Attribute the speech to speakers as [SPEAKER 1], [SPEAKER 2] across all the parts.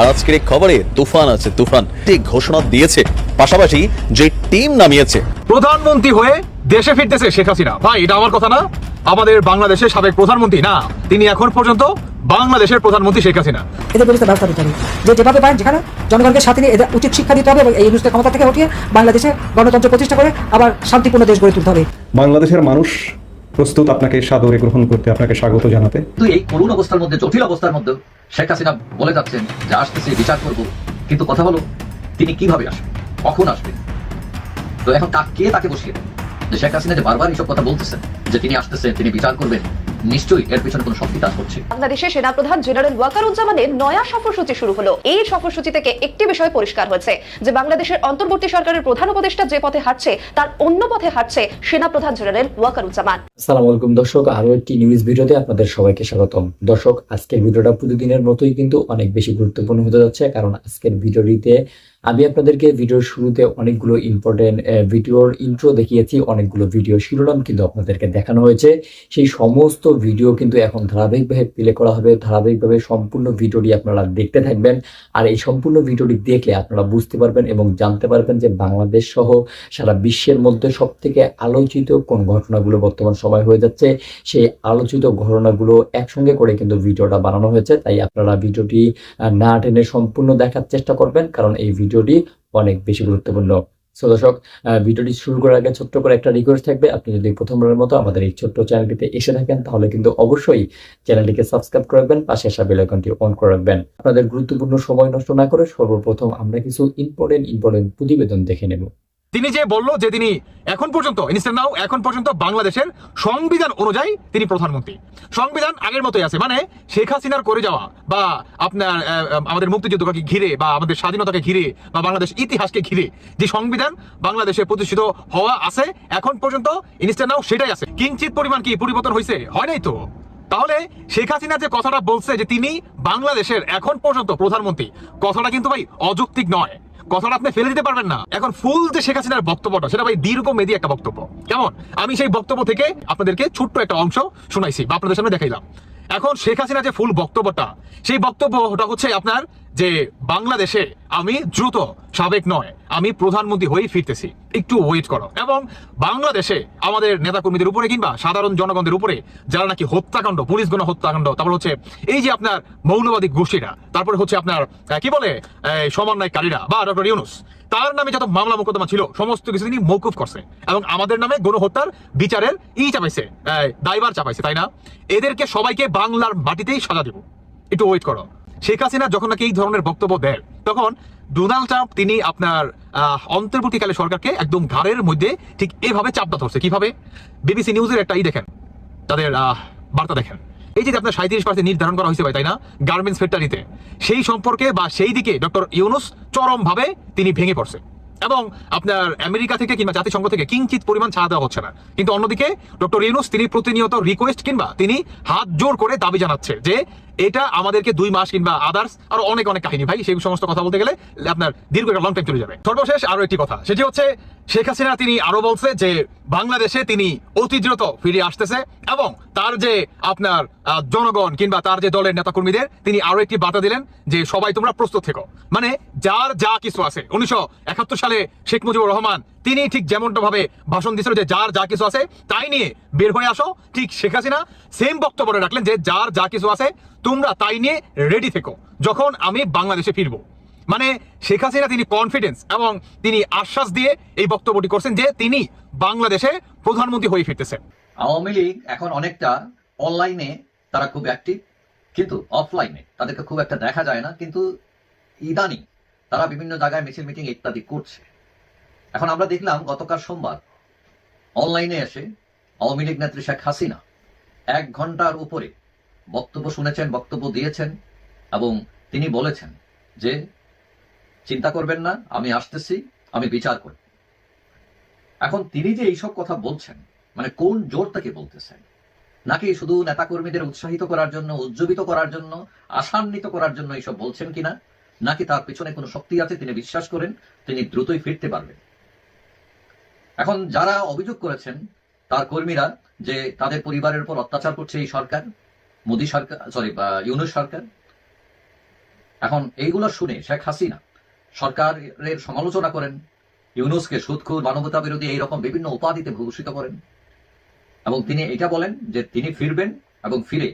[SPEAKER 1] আর আজকের এই খবরে তুফান আছে তুফান। ঘোষণা দিয়েছে। পাশাপাশি যে টিম নামিয়েছে।
[SPEAKER 2] প্রধানমন্ত্রী হয়ে দেশে ফিরতেছে শেখ হাসিনা। ভাই এটা আমার কথা না। আমাদের বাংলাদেশের সাবেক প্রধানমন্ত্রী না তিনি এখন পর্যন্ত বাংলাদেশের প্রধানমন্ত্রী শেখ হাসিনা।
[SPEAKER 3] এদের বিরুদ্ধে ব্যবস্থা নিতে হবে। যে যেভাবে পারেন যেখানে জনগণকে সাথে নিয়ে এদের উচিত শিক্ষা দিতে হবে এবং এই অনুষ্ঠান ক্ষমতা থেকে হটিয়ে বাংলাদেশে গণতন্ত্র প্রতিষ্ঠা করে আবার শান্তিপূর্ণ দেশ গড়ে তুলতে হবে।
[SPEAKER 4] বাংলাদেশের মানুষ প্রস্তুত আপনাকে সাদরে গ্রহণ করতে, আপনাকে স্বাগত জানাতে।
[SPEAKER 5] কিন্তু এই করুণ অবস্থার মধ্যে, জটিল অবস্থার মধ্যে শেখ হাসিনা বলে যাচ্ছেন যে, আসতেছে, বিচার করব। কিন্তু কথা হলো, তিনি কীভাবে আসবেন? কখন আসবেন? তো এখন কা- তাকে বসিয়ে যে শেখ হাসিনা যে বারবার এইসব কথা বলতেছেন, যে তিনি আসতেছেন, তিনি বিচার করবেন নিশ্চয়ই এর পেছনে কোনো শক্তি কাজ করছে।
[SPEAKER 6] বাংলাদেশের সেনাপ্রধান জেনারেল ওয়াকারুজ্জামানের নয়া সফরসূচি শুরু হলো। এই সফরসূচি থেকে একটি বিষয় পরিষ্কার হয়েছে যে বাংলাদেশের অন্তর্বর্তী সরকারের প্রধান উপদেষ্টা যে পথে হাঁটছে তার অন্য পথে হাঁটছে সেনাপ্রধান জেনারেল ওয়াকারুজ্জামান।
[SPEAKER 7] আসসালামু আলাইকুম দর্শক আরও একটি নিউজ ভিডিওতে আপনাদের সবাইকে স্বাগতম। দর্শক আজকের ভিডিওটা প্রতিদিনের মতোই কিন্তু অনেক বেশি গুরুত্বপূর্ণ হতে যাচ্ছে কারণ আজকের ভিডিওটিতে আমি আপনাদেরকে ভিডিওর শুরুতে অনেকগুলো ইম্পর্টেন্ট ভিডিওর ইন্ট্রো দেখিয়েছি, অনেকগুলো ভিডিও শিরোনাম কিন্তু আপনাদেরকে দেখানো হয়েছে। সেই সমস্ত ভিডিও কিন্তু এখন ধারাবাহিকভাবে প্লে করা হবে। ধারাবাহিকভাবে সম্পূর্ণ ভিডিওটি আপনারা দেখতে থাকবেন। আর এই সম্পূর্ণ ভিডিওটি দেখলে আপনারা বুঝতে পারবেন এবং জানতে পারবেন যে বাংলাদেশ সহ সারা বিশ্বের মধ্যে সব থেকে আলোচিত কোন ঘটনাগুলো বর্তমান সময় হয়ে যাচ্ছে। সেই আলোচিত ঘটনাগুলো একসঙ্গে করে কিন্তু ভিডিওটা বানানো হয়েছে। তাই আপনারা ভিডিওটি না টেনে সম্পূর্ণ দেখার চেষ্টা করবেন। কারণ এই ভিডিওটি অনেক বেশি গুরুত্বপূর্ণ। সো দর্শক ভিডিওটি শুরু করার আগে ছোট্ট করে একটা রিকোয়েস্ট থাকবে। আপনি যদি প্রথমবারের মতো আমাদের এই ছোট্ট চ্যানেলটিতে এসে থাকেন, তাহলে কিন্তু অবশ্যই চ্যানেলটিকে সাবস্ক্রাইব করে রাখবেন, পাশে আসা বেল আইকনটি অন করে রাখবেন। আপনাদের গুরুত্বপূর্ণ সময় নষ্ট না করে সর্বপ্রথম আমরা কিছু ইম্পর্টেন্ট ইম্পর্টেন্ট প্রতিবেদন দেখে নেব।
[SPEAKER 2] তিনি যে বলল যে তিনি এখন পর্যন্ত ইনস্ট্যান্ট নাও এখন পর্যন্ত বাংলাদেশের সংবিধান অনুযায়ী তিনি প্রধানমন্ত্রী। সংবিধান আগের মতোই আছে মানে শেখ হাসিনার করে যাওয়া বা আপনার আমাদের মুক্তিযুদ্ধকে ঘিরে বা আমাদের স্বাধীনতাকে ঘিরে বা বাংলাদেশ ইতিহাসকে ঘিরে যে সংবিধান বাংলাদেশে প্রতিষ্ঠিত হওয়া আছে, এখন পর্যন্ত ইনস্ট্যান্ট নাও সেটাই আছে। কিঞ্চিত পরিমাণ কি পরিবর্তন হয়েছে হয় নাই তো? তাহলে শেখ হাসিনা যে কথাটা বলছে যে তিনি বাংলাদেশের এখন পর্যন্ত প্রধানমন্ত্রী, কথাটা কিন্তু ভাই অযৌক্তিক নয়। কথাটা আপনি ফেলে দিতে পারবেন না। এখন ফুল যে শেখ হাসিনার বক্তব্যটা, সেটা ভাই দীর্ঘ মেদি একটা বক্তব্য। কেমন? আমি সেই বক্তব্য থেকে আপনাদেরকে ছোট্ট একটা অংশ শুনাইছি বা আপনাদের সামনে দেখাইলাম। এখন শেখ হাসিনা যে ফুল বক্তব্যটা, সেই বক্তব্যটা হচ্ছে আপনার যে বাংলাদেশে আমি দ্রুত সাবেক নয়, আমি প্রধানমন্ত্রী হয়েই ফিরতেছি। একটু ওয়েট করো। এবং বাংলাদেশে আমাদের নেতাকর্মীদের উপরে কিংবা সাধারণ জনগণদের উপরে যারা নাকি হত্যাকাণ্ড, পুলিশ গণ হত্যাকাণ্ড, তারপর হচ্ছে এই যে আপনার মৌলবাদী গোষ্ঠীরা, তারপরে হচ্ছে আপনার কি বলে সমন্বয়কারীরা বা ডক্টর ইউনুস তার নামে যত মামলা মোকদ্দমা ছিল সমস্ত কিছু তিনি মৌকুফ করছে এবং আমাদের নামে গণহত্যার বিচারের ই চাপাইছে এই, দায়ভার চাপাইছে তাই না? এদেরকে সবাইকে বাংলার মাটিতেই সাজা দেব। একটু ওয়েট করো। শেখ হাসিনা যখন নাকি এই ধরনের বক্তব্য দেয় তখন ডোনাল্ড ট্রাম্প তিনি আপনার অন্তর্বর্তীকালে সরকারকে একদম ঘাড়ের মধ্যে ঠিক এভাবে চাপটা ধরছে। কীভাবে? বিবিসি নিউজের একটা ই দেখেন তাদের বার্তা দেখেন। এই যে আপনার সাঁত্রিশ পার্সেন্ট নির্ধারণ করা হয়েছে ভাই, তাই না? গার্মেন্টস ফ্যাক্টরিতে সেই সম্পর্কে বা সেই দিকে ডক্টর ইউনুস চরমভাবে তিনি ভেঙে পড়ছে এবং আপনার আমেরিকা থেকে কিংবা জাতিসংঘ থেকে কিঞ্চিত পরিমাণ ছাড়া দেওয়া হচ্ছে না। কিন্তু অন্যদিকে ডক্টর ইউনুস তিনি প্রতিনিয়ত রিকোয়েস্ট কিংবা তিনি হাত জোর করে দাবি জানাচ্ছে যে এটা আমাদেরকে দুই মাস কিংবা আদার্স আরও অনেক অনেক কাহিনী। ভাই, সেই সমস্ত কথা বলতে গেলে আপনার দীর্ঘ একটা লং টাইম চলে যাবে। সর্বশেষ আরও একটি কথা, সেটি হচ্ছে শেখ হাসিনা তিনি আরও বলছে যে বাংলাদেশে তিনি অতি দ্রুত ফিরে আসতেছে এবং তার যে আপনার জনগণ কিংবা তার যে দলের নেতাকর্মীদের, তিনি আরও একটি বার্তা দিলেন যে সবাই তোমরা প্রস্তুত থেকো। মানে যার যা কিছু আছে, উনিশশো একাত্তর সালে শেখ মুজিবুর রহমান তিনি ঠিক যেমনটা ভাবে ভাষণ দিয়েছিল যে যার যা কিছু আছে তাই নিয়ে বের হয়ে আসো। ঠিক শেখ হাসিনা সেম বক্তব্য রাখলেন যে যার যা কিছু আছে তোমরা তাই নিয়ে রেডি থেকো। যখন আমি বাংলাদেশে ফিরবো। মানে শেখ হাসিনা তিনি কনফিডেন্স এবং তিনি আশ্বাস দিয়ে এই বক্তব্যটি করছেন যে তিনি বাংলাদেশে প্রধানমন্ত্রী হয়ে ফিরতেছেন।
[SPEAKER 5] আওয়ামী লীগ এখন অনেকটা অনলাইনে তারা খুব অ্যাক্টিভ কিন্তু অফলাইনে তাদেরকে খুব একটা দেখা যায় না। কিন্তু ইদানিং তারা বিভিন্ন জায়গায় মিছিল মিটিং ইত্যাদি করছে। এখন আমরা দেখলাম গতকাল সোমবার অনলাইনে এসে আওয়ামী লীগ নেত্রী শেখ হাসিনা এক ঘণ্টার উপরে বক্তব্য শুনেছেন, বক্তব্য দিয়েছেন এবং তিনি বলেছেন যে, চিন্তা করবেন না, আমি আসতেছি, আমি বিচার করব। এখন তিনি যে এইসব কথা বলছেন মানে কোন জোর তাকে বলতেছেন, নাকি শুধু নেতাকর্মীদের উৎসাহিত করার জন্য, উজ্জীবিত করার জন্য, আশান্বিত করার জন্য এইসব বলছেন কিনা, নাকি তার পিছনে কোনো শক্তি আছে, তিনি বিশ্বাস করেন, তিনি দ্রুতই ফিরতে পারবেন? এখন যারা অভিযোগ করেছেন, তার কর্মীরা যে তাদের পরিবারের উপর অত্যাচার করছে এই সরকার, মোদী সরকার সরি ইউনুস সরকার, এখন এইগুলো শুনে শেখ হাসিনা সরকারের সমালোচনা করেন, ইউনুসকে সুদখুর, মানবতা বিরোধী এইরকম বিভিন্ন উপাধিতে ভূষিত করেন, এবং তিনি এটা বলেন যে তিনি ফিরবেন এবং ফিরে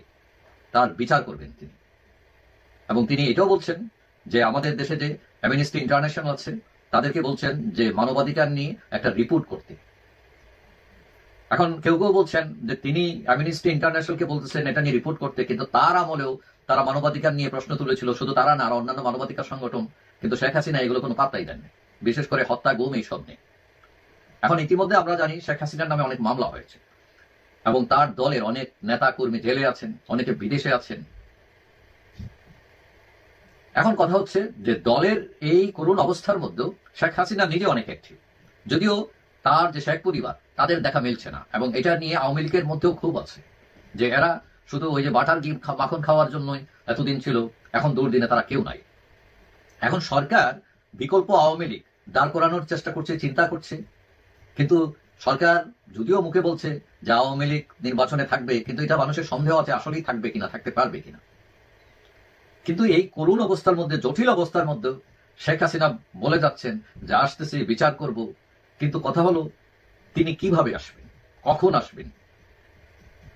[SPEAKER 5] তার বিচার করবেন তিনি। এবং তিনি এটাও বলছেন যে আমাদের দেশে যে অ্যামনিস্টি ইন্টারন্যাশনাল আছে তাদেরকে বলছেন যে মানবাধিকার নিয়ে একটা রিপোর্ট করতে। এখন কেউ কেউ বলছেন যে তিনি অ্যামনিস্টি ইন্টারন্যাশনালকে বলতেছেন এটা নিয়ে রিপোর্ট করতে, কিন্তু তার আমলেও তারা মানবাধিকার নিয়ে প্রশ্ন তুলেছিল, শুধু তারা না, আর অন্যান্য মানবাধিকার সংগঠন, কিন্তু শেখ হাসিনা এগুলো কোনো পাত্তাই দেননি বিশেষ করে হত্যা, গুম এইসব নিয়ে। এখন ইতিমধ্যে আমরা জানি শেখ হাসিনার নামে অনেক মামলা হয়েছে। এবং তার দলের অনেক নেতা কর্মী জেলে আছেন, অনেকে বিদেশে আছেন। এখন কথা হচ্ছে যে দলের এই করুণ অবস্থার মধ্যেও শেখ হাসিনা নিজে অনেক অ্যাক্টিভ যদিও তার যে শেখ পরিবার, তাদের দেখা মিলছে না, এবং এটা নিয়ে আওয়ামী লীগের মধ্যেও খুব আছে। যে এরা শুধু ওই যে বাটার খা- মাখন খাওয়ার জন্যই এতদিন ছিল, এখন দুর্দিনে তারা কেউ নাই। এখন সরকার বিকল্প আওয়ামী লীগ দাঁড় করানোর চেষ্টা করছে, চিন্তা করছে। কিন্তু সরকার যদিও মুখে বলছে যে আওয়ামী লীগ নির্বাচনে থাকবে, কিন্তু এটা মানুষের সন্দেহ আছে আসলেই থাকবে কিনা, থাকতে পারবে কিনা। কিন্তু এই করুণ অবস্থার মধ্যে, জটিল অবস্থার মধ্যে শেখ হাসিনা বলে যাচ্ছেন যে, আসতেছি, বিচার করব। কিন্তু কথা হলো, তিনি কীভাবে আসবেন? কখন আসবেন?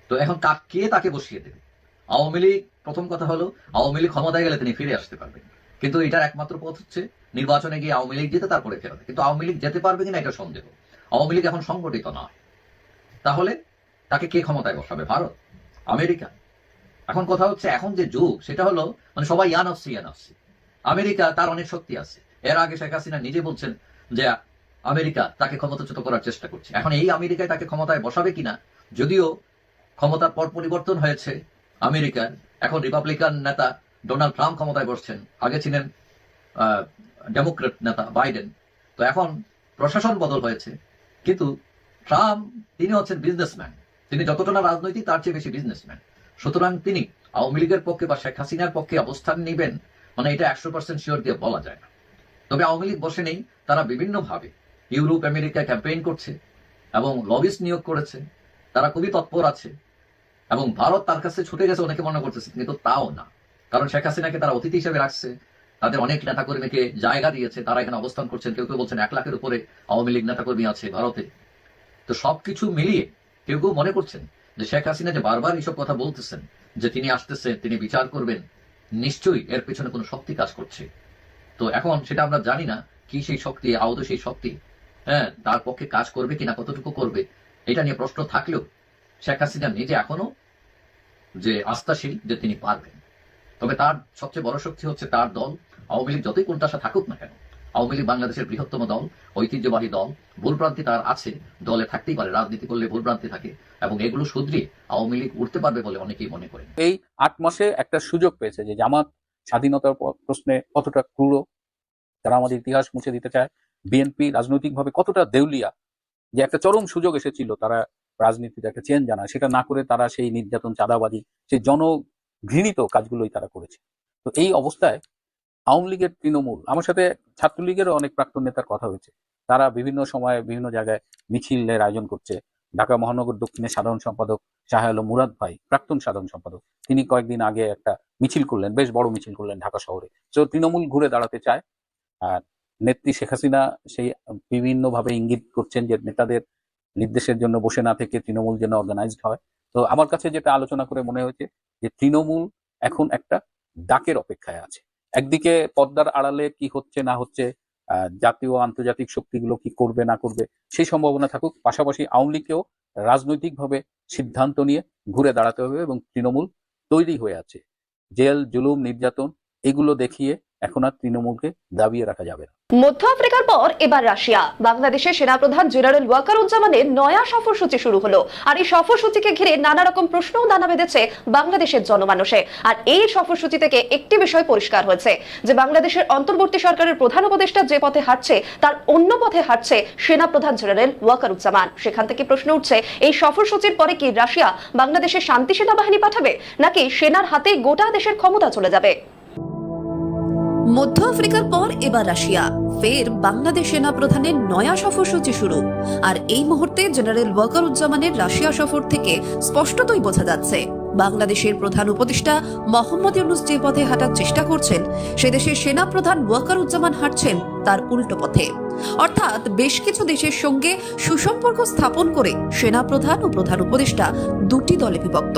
[SPEAKER 5] তো এখন কা- তাকে বসিয়ে দেবে? আওয়ামী লীগ, প্রথম কথা হলো, আওয়ামী লীগ ক্ষমতায় গেলে তিনি ফিরে আসতে পারবেন। কিন্তু এটার একমাত্র পথ হচ্ছে, নির্বাচনে গিয়ে আওয়ামী লীগ যেতে, তারপরে ফেরাতে। কিন্তু আওয়ামী লীগ যেতে পারবে কিনা এটা সন্দেহ। আওয়ামী লীগ এখন সংগঠিত নয়। তাহলে তাকে কে ক্ষমতায় বসাবে? ভারত? আমেরিকা? এখন কথা হচ্ছে, এখন যে যুগ, সেটা হলো মানে সবাই ইয়ান ইয়ানফসি ইয়ানফসি আমেরিকা তার অনেক শক্তি আছে। এর আগে শেখ হাসিনা নিজে বলছেন যে, আমেরিকা তাকে ক্ষমতাচ্যুত করার চেষ্টা করছে। এখন এই আমেরিকায় তাকে ক্ষমতায় বসাবে কিনা, যদিও ক্ষমতার পর পরিবর্তন হয়েছে, আমেরিকার, এখন রিপাবলিকান নেতা ডোনাল্ড ট্রাম্প ক্ষমতায় বসছেন, আগে ছিলেন ডেমোক্রেট নেতা বাইডেন। তো এখন প্রশাসন বদল হয়েছে, কিন্তু ট্রাম্প, তিনি হচ্ছেন বিজনেসম্যান তিনি যতটা রাজনৈতিক, তার চেয়ে বেশি বিজনেসম্যান সুতরাং তিনি আওয়ামী লীগের পক্ষে বা শেখ হাসিনার পক্ষে অবস্থান নেবেন মানে এটা একশো পার্সেন্ট শিওর দিয়ে বলা যায় না। তবে আওয়ামী লীগ বসে নেই, তারা বিভিন্নভাবে ইউরোপ আমেরিকা ক্যাম্পেইন করছে এবং লবিস্ট নিয়োগ করেছে। তারা খুবই তৎপর আছে এবং ভারত তার কাছে ছুটে গেছে অনেকে মনে করতেছে, কিন্তু তাও না। কারণ শেখ হাসিনাকে তারা অতিথি হিসেবে রাখছে, তাদের অনেক নেতাকর্মীকে জায়গা দিয়েছে, তারা এখানে অবস্থান করছেন, কেউ কেউ বলছেন এক লাখের উপরে আওয়ামী লীগ নেতাকর্মী আছে ভারতে। তো সবকিছু মিলিয়ে কেউ কেউ মনে করছেন যে শেখ হাসিনা যে বারবার এইসব কথা বলতেছেন, যে তিনি আসতেছেন, তিনি বিচার করবেন, নিশ্চয়ই এর পেছনে কোনো শক্তি কাজ করছে। তো এখন সেটা আমরা জানি না, কি সেই শক্তি, আহত সেই শক্তি হ্যাঁ তার পক্ষে কাজ করবে কিনা, কতটুকু করবে, এটা নিয়ে প্রশ্ন থাকলেও শেখ হাসিনা নিজে এখনও যে আস্থাশীল যে তিনি পারবেন। তবে তার সবচেয়ে বড় শক্তি হচ্ছে তার দল, আওয়ামী লীগ যতই কোনটাশা থাকুক না কেন আওয়ামী লীগ বাংলাদেশের বৃহত্তম দল, ঐতিহ্যবাহী দল, ভুলভ্রান্তি তার আছে, দলে থাকতেই পারে, রাজনীতি করলে ভুলভ্রান্তি থাকে, এবং এগুলো শুধরিয়ে আওয়ামী লীগ উঠতে পারবে বলে অনেকেই মনে করেন।
[SPEAKER 8] এই আট মাসে একটা সুযোগ পেয়েছে যে জামাত স্বাধীনতার প্রশ্নে কতটা ক্রূর, তারা আমাদের ইতিহাস মুছে দিতে চায়, বিএনপি রাজনৈতিকভাবে কতটা দেউলিয়া, যে একটা চরম সুযোগ এসেছিল তারা রাজনীতিতে একটা চেঞ্জ জানায় সেটা না করে তারা সেই নির্যাতন, চাঁদাবাজি, সেই জনঘৃণিত কাজগুলোই তারা করেছে। তো এই অবস্থায় আওয়ামী লীগের তৃণমূল, আমার সাথে ছাত্রলীগেরও অনেক প্রাক্তন নেতার কথা হয়েছে। তারা বিভিন্ন সময়ে বিভিন্ন জায়গায় মিছিলের আয়োজন করছে। ঢাকা মহানগর দক্ষিণের সাধারণ সম্পাদক শাহ আলম মুরাদ ভাই, প্রাক্তন সাধারণ সম্পাদক, তিনি কয়েকদিন আগে একটা মিছিল করলেন, বেশ বড় মিছিল করলেন ঢাকা শহরে। তো তৃণমূল ঘুরে দাঁড়াতে চায়। আর নেত্রী শেখ হাসিনা সেই বিভিন্নভাবে ইঙ্গিত করছেন যে নেতাদের নির্দেশের জন্য বসে না থেকে তৃণমূল যেন অর্গানাইজড হয়। তো আমার কাছে যেটা আলোচনা করে মনে হয়েছে যে তৃণমূল এখন একটা ডাকের অপেক্ষায় আছে। একদিকে পদ্মার আড়ালে কি হচ্ছে, না হচ্ছে জাতীয় আন্তর্জাতিক শক্তিগুলো কি করবে, না করবে, সেই সম্ভাবনা থাকুক। পাশাপাশি আওয়ামী লীগকেও রাজনৈতিকভাবে সিদ্ধান্ত নিয়ে ঘুরে দাঁড়াতে হবে এবং তৃণমূল তৈরি হয়ে আছে। জেল, জুলুম, নির্যাতন, এগুলো দেখিয়ে এখন আর তৃণমূলকে দাবিয়ে রাখা যাবে না।
[SPEAKER 6] মধ্য আফ্রিকার পর এবার রাশিয়া। বাংলাদেশের সেনাপ্রধান জেনারেল ওয়াকারুজ্জামানের নয়া সফরসূচি শুরু হলো। আর এই সফরসূচিকে ঘিরে নানা রকম প্রশ্নও দানা বেঁধেছে বাংলাদেশের জনমানসে। আর এই সফরসূচি থেকে একটি বিষয় পরিষ্কার হয়েছে, যে বাংলাদেশের অন্তর্বর্তী সরকারের প্রধান উপদেষ্টা যে পথে হাঁটছে, তার অন্য পথে হাঁটছে সেনাপ্রধান জেনারেল ওয়াকারুজ্জামান। সেখান থেকে প্রশ্ন উঠছে, এই সফরসূচির পরে কি রাশিয়া বাংলাদেশের শান্তি সেনাবাহিনী পাঠাবে, নাকি সেনার হাতে গোটা দেশের ক্ষমতা চলে যাবে?
[SPEAKER 9] মধ্য আফ্রিকার পর এবার রাশিয়া। ফের বাংলাদেশ সেনা প্রধানের নয়া সফরসূচি শুরু। আর এই মুহূর্তে জেনারেল ওয়াকারুজ্জামানের রাশিয়া সফর থেকে স্পষ্টতই বোঝা যাচ্ছে, বাংলাদেশের প্রধান উপদেষ্টা মোহাম্মদ ইউনুস যে পথে হাঁটার চেষ্টা করছেন, সে দেশের সেনা প্রধান ওয়াকারুজ্জামান হাঁটছেন তার উল্টো পথে। অর্থাৎ বেশ কিছু দেশের সঙ্গে সুসম্পর্ক স্থাপন করে সেনা প্রধান ও প্রধান উপদেষ্টা দুটি দলে বিভক্ত।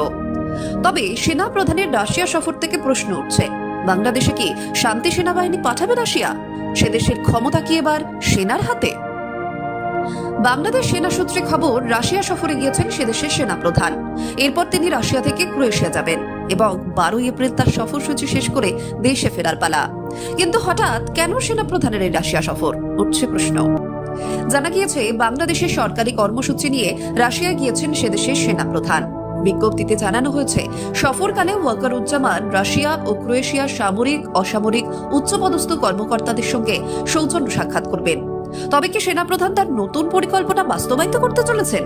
[SPEAKER 9] তবে সেনা প্রধানের রাশিয়া সফর থেকে প্রশ্ন উঠছে বাংলাদেশে কি শান্তি সেনাবাহিনী পাঠাবে রাশিয়া? সে দেশের ক্ষমতা কি এবার সেনার হাতে? বাংলাদেশ সেনা সূত্রে খবর, রাশিয়া সফরে গিয়েছেন সে দেশের সেনা প্রধান এরপর তিনি রাশিয়া থেকে ক্রোয়েশিয়া যাবেন এবং বারোই এপ্রিল তার সফরসূচি শেষ করে দেশে ফেরার পালা। কিন্তু হঠাৎ কেন সেনা প্রধানের এই রাশিয়া সফর? উঠছে প্রশ্ন। জানা গিয়েছে, বাংলাদেশের সরকারি কর্মসূচি নিয়ে রাশিয়া গিয়েছেন সে দেশের সেনা প্রধান বিজ্ঞপ্তিতে জানানো হয়েছে, সফরকালে ওয়াকারুজ্জামান রাশিয়া ও ক্রোয়েশিয়ার সামরিক, অসামরিক, উচ্চপদস্থ কর্মকর্তাদের সঙ্গে সৌজন্য সাক্ষাৎ করবেন। তবে কি সেনাপ্রধান তার নতুন পরিকল্পনা বাস্তবায়িত করতে চলেছেন?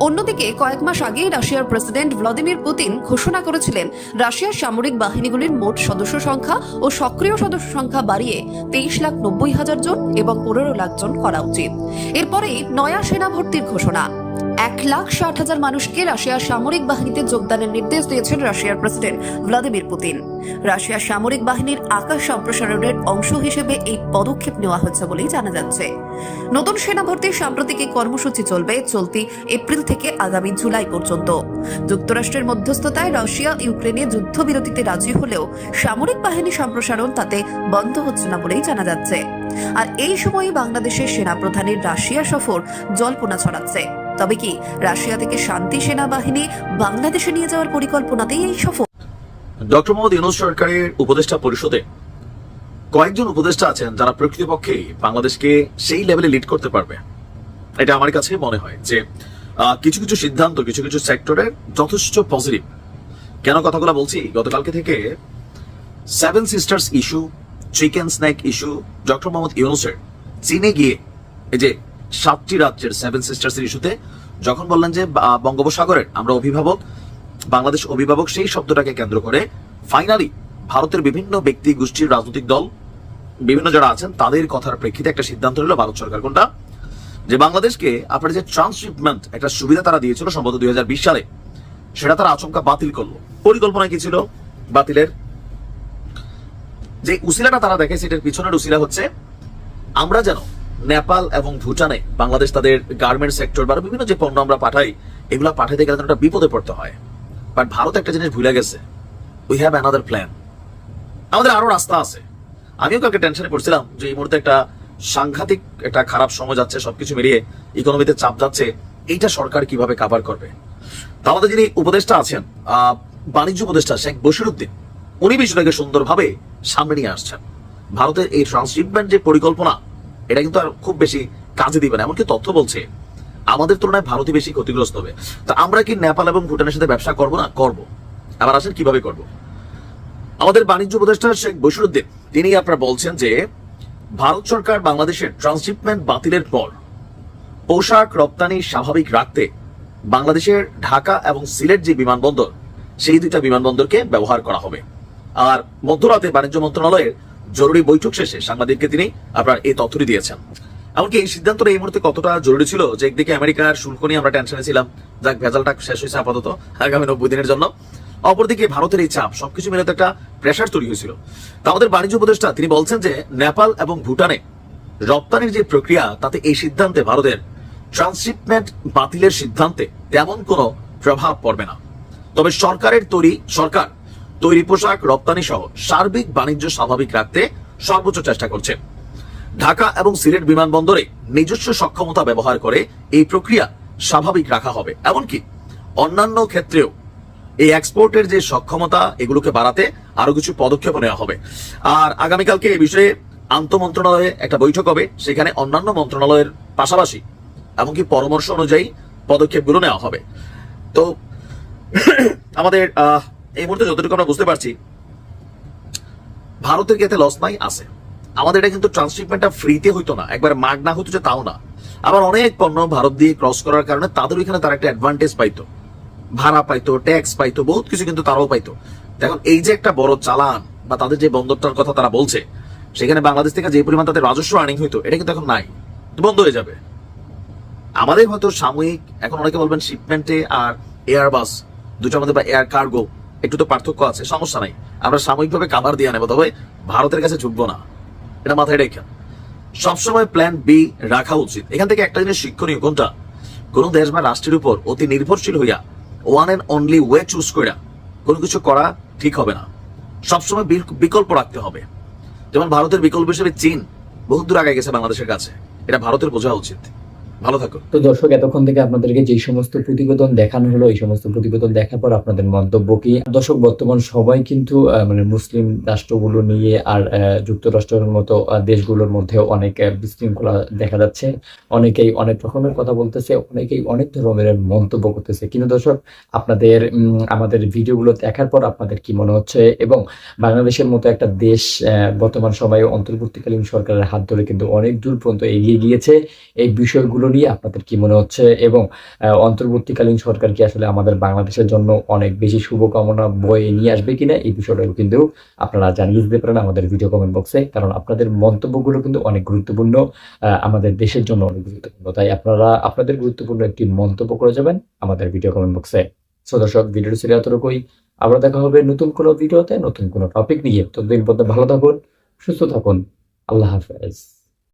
[SPEAKER 9] অন্যদিকে, কয়েক মাস আগেই রাশিয়ার প্রেসিডেন্ট ভ্লাদিমির পুতিন ঘোষণা করেছিলেন, রাশিয়ার সামরিক বাহিনীগুলির মোট সদস্য সংখ্যা ও সক্রিয় সদস্য সংখ্যা বাড়িয়ে তেইশ লাখ নব্বই হাজার জন এবং পনেরো লাখ জন করা উচিত। এরপরে নয়া সেনা ভর্তির ঘোষণা। এক লাখ ষাট হাজার মানুষকে রাশিয়ার সামরিক বাহিনীতে যোগদানের নির্দেশ দিয়েছেন রাশিয়ার প্রেসিডেন্ট ভ্লাদিমির পুতিন। রাশিয়ার সামরিক বাহিনীর আকাশ সম্প্রসারণের অংশ হিসেবে এই পদক্ষেপ নেওয়া হয়েছে বলেই জানা যাচ্ছে। নতুন সেনা ভর্তির সাম্প্রতিক এই কর্মসূচি চলবে চলতি এপ্রিল থেকে আগামী জুলাই পর্যন্ত। যুক্তরাষ্ট্রের মধ্যস্থতায় রাশিয়া ইউক্রেনে যুদ্ধবিরতিতে রাজি হলেও সামরিক বাহিনী সম্প্রসারণ তাতে বন্ধ হচ্ছে না বলেই জানা যাচ্ছে। আর এই সময়ই বাংলাদেশের সেনাপ্রধানের রাশিয়া সফর জল্পনা ছড়াচ্ছে। তবে কি রাশিয়া থেকে শান্তি সেনাবাহিনী বাংলাদেশে নিয়ে যাওয়ার পরিকল্পনাতেই এই সফর
[SPEAKER 1] ডক্টর মোহাম্মদ ইউনুস সরকারের উপদেষ্টা পরিষদে কয়েকজন উপদেষ্টা আছেন যারা প্রকৃতপক্ষে বাংলাদেশকে সেই লেভেলে লিড করতে পারবে। এটা আমার কাছে মনে হয় যে কিছু কিছু সিদ্ধান্ত, কিছু কিছু সেক্টরের যথেষ্ট পজিটিভ কেন কথাগুলো বলছি? গতকালকে থেকে seven sisters issue chicken's neck issue doctor Mohammad ইউনুসের চীনে গিয়ে এই যে সাতটি রাজ্যের সেভেন সিস্টার্স ইস্যুতে যখন বললেন যে বঙ্গোপসাগরের আমরা অভিভাবক, বাংলাদেশ অভিভাবক সেই শব্দটাকে কেন্দ্র করে ফাইনালি ভারতের বিভিন্ন ব্যক্তি, গোষ্ঠীর, রাজনৈতিক দল, বিভিন্ন যারা আছেন, তাদের কথার প্রেক্ষিতে একটা সিদ্ধান্ত নিল ভারত সরকার কোনটা? যে বাংলাদেশকে আপনার যে ট্রান্সশিপমেন্ট একটা সুবিধা তারা দিয়েছিল সম্ভবত দুই হাজার বিশ সালে, সেটা তারা আচমকা বাতিল করল। পরিকল্পনা কি ছিল? বাতিলের। যে উসিলাটা তারা দেখে, সেটার পিছনের উসিলা হচ্ছে, আমরা যেন নেপাল এবং ভুটানে বাংলাদেশ তাদের গার্মেন্ট সেক্টর বা বিভিন্ন যে পণ্য আমরা পাঠাই, এগুলো পাঠাইতে গেলে একটা বিপদে পড়তে হয়। বাট ভারত একটা জিনিস ভুলে গেছে। উই হ্যাভ অ্যানাদার প্ল্যান আমাদের আরও রাস্তা আছে। আমিও কালকে টেনশনে পড়ছিলাম যে এই মুহূর্তে একটা সাংঘাতিক একটা খারাপ সময় যাচ্ছে, সবকিছু মিলিয়ে ইকোনমিতে চাপ যাচ্ছে, এইটা সরকার কীভাবে কাভার করবে? তা আমাদের যিনি উপদেষ্টা আছেন বাণিজ্য উপদেষ্টা শেখ বশিরুদ্দিন, উনি বিষয়টাকে সুন্দরভাবে সামনে নিয়ে আসছেন। ভারতের এই ট্রান্সশিপমেন্ট যে পরিকল্পনা এটা কিন্তু আর খুব বেশি কাজে দিবে না, এমনকি তথ্য বলছে, আমাদের তুলনায় ভারতই বেশি ক্ষতিগ্রস্ত হবে। তো আমরা কি নেপাল এবং ভুটানের সাথে ব্যবসা করব না? করব। আবার আসেন, কীভাবে করব? আমাদের বাণিজ্য উপদেষ্টা শেখ বশিরুদ্দিন, তিনি আপনারা বলছেন যে, ভারত সরকার বাংলাদেশের ট্রান্সশিপমেন্ট বাতিলের পর পোশাক রপ্তানি স্বাভাবিক রাখতে বাংলাদেশের ঢাকা এবং সিলেট যে বিমানবন্দর, সেই দুইটা বিমানবন্দরকে ব্যবহার করা হবে। আর মধ্যরাতে বাণিজ্য মন্ত্রণালয়ের জরুরি বৈঠক শেষে সাংবাদিককে তিনি আপনার এই তথ্যটি দিয়েছেন। এমনকি এই সিদ্ধান্তটা এই মুহূর্তে কতটা জরুরি ছিল, যে একদিকে আমেরিকার শুল্ক নিয়ে আমরা টেনশনে ছিলাম, যাক, ভেজালটা শেষ হয়েছে আপাতত আগামী নব্বই দিনের জন্য। অপরদিকে ভারতের এই চাপ সবকিছু মিলে একটা প্রেশার তৈরি হয়েছিল। তা আমাদের বাণিজ্য উপদেষ্টা তিনি বলছেন যে নেপাল এবং ভুটানে রপ্তানির যে প্রক্রিয়া, তাতে এই সিদ্ধান্তে ভারতের ট্রান্সশিপমেন্ট বাতিলের সিদ্ধান্তে তেমন কোনো প্রভাব পড়বে না। তবে সরকারের তৈরি, সরকার তৈরি পোশাক, রপ্তানি সহ সার্বিক বাণিজ্য স্বাভাবিক রাখতে সর্বোচ্চ চেষ্টা করছে। ঢাকা এবং সিলেট বিমানবন্দরে নিজস্ব সক্ষমতা ব্যবহার করে এই প্রক্রিয়া স্বাভাবিক রাখা হবে। এমনকি অন্যান্য ক্ষেত্রেও এই এক্সপোর্টের যে সক্ষমতা, এগুলোকে বাড়াতে আরও কিছু পদক্ষেপ নেওয়া হবে। আর আগামীকালকে এই বিষয়ে আন্ত মন্ত্রণালয়ে একটা বৈঠক হবে। সেখানে অন্যান্য মন্ত্রণালয়ের পাশাপাশি এমনকি পরামর্শ অনুযায়ী পদক্ষেপগুলো নেওয়া হবে। তো আমাদের এই মুহূর্তে যতটুকু আমরা বুঝতে পারছি, ভারতের ক্ষেত্রে লস নাই, আছে। আমাদের এটা কিন্তু ট্রান্সশিপমেন্টটা ফ্রিতে হইতো না, একবার মাগ না হতো যে তাও না। আবার অনেক পণ্য ভারত দিয়ে ক্রস করার কারণে তাদের ওইখানে তারা একটা অ্যাডভান্টেজ পাইতো। ভাড়া পাইতো ট্যাক্স পাইতো, বহুত কিছু কিন্তু তারাও পাইতো। দেখুন, এই যে একটা বড় চালান বা তাদের যে বন্দরটার কথা তারা বলছে, সেখানে বাংলাদেশ থেকে যে পরিমাণ তাদের রাজস্ব আর্নিং হইতো, এটা কিন্তু এখন নাই। বন্ধ হয়ে যাবে। আমাদের হয়তো সাময়িক, এখন অনেকে বলবেন শিপমেন্টে আর এয়ারবাস দুটোর মধ্যে বা এয়ার কার্গো একটু তো পার্থক্য আছে, সমস্যা নাই। আমরা সাময়িকভাবে কাভার দিয়ে নেব, তবে ভারতের কাছে ঝুঁকবো না। এটা মাথায় রেখে। সবসময় প্ল্যান বি রাখা উচিত। এখান থেকে একটা জিনিস শিক্ষণীয়, কোনটা? কোন দেশ বা রাষ্ট্রের উপর অতি নির্ভরশীল হইয়া one and only way choose কইরা কোনো কিছু করা ঠিক হবে না। সবসময় বিকল্প রাখতে হবে। যেমন ভারতের বিকল্প হিসেবে চীন বহু দূর আগে গেছে বাংলাদেশের কাছে। এটা ভারতের বোঝা উচিত। ভালো থাকুন।
[SPEAKER 7] তো দর্শক, এতক্ষণ থেকে আপনাদেরকে যে সমস্ত প্রতিবেদন দেখানো হলো, এই সমস্ত প্রতিবেদন দেখার পর আপনাদের মন্তব্য কি? দর্শক, বর্তমান সবাই কিন্তু মানে মুসলিম রাষ্ট্রগুলো নিয়ে আর যুক্তরাষ্ট্রের মতো দেশগুলোর মধ্যে অনেক বিশৃঙ্খলা দেখা যাচ্ছে। অনেকেই অনেক রকমের কথা বলতেছে, অনেকেই অনেক ধরনের মন্তব্য করতেছে। কিন্তু দর্শক, আপনাদের আমাদের ভিডিওগুলো দেখার পর আপনাদের কি মনে হচ্ছে? এবং বাংলাদেশের মতো একটা দেশ বর্তমান সময়ে অন্তর্বর্তীকালীন সরকারের হাত ধরে কিন্তু অনেক দূর পর্যন্ত এগিয়ে গিয়েছে। এই বিষয়গুলো নিয়ে আপনাদের কি মনে হচ্ছে? এবং অন্তর্বর্তীকালীন সরকার কি আসলে আমাদের বাংলাদেশের জন্য অনেক বেশি শুভকামনা বয়ে নিয়ে আসবে কিনা? এই বিষয়টাও কিন্তু আপনারা জানিয়ে দিতে পারেন আমাদের ভিডিও কমেন্ট বক্সে কারণ আপনাদের মন্তব্যগুলো কিন্তু অনেক গুরুত্বপূর্ণ আমাদের দেশের জন্য অনেক গুরুত্বপূর্ণ। তাই আপনারা আপনাদের গুরুত্বপূর্ণ একটি মন্তব্য করে যাবেন আমাদের ভিডিও কমেন্ট বক্সে সো দর্শক, ভিডিওটি ছিল এতটুকুই। আবার দেখা হবে নতুন কোনো ভিডিওতে নতুন কোনো টপিক নিয়ে। ততদিন পর্যন্ত ভালো থাকুন, সুস্থ থাকুন। আল্লাহ হাফেজ।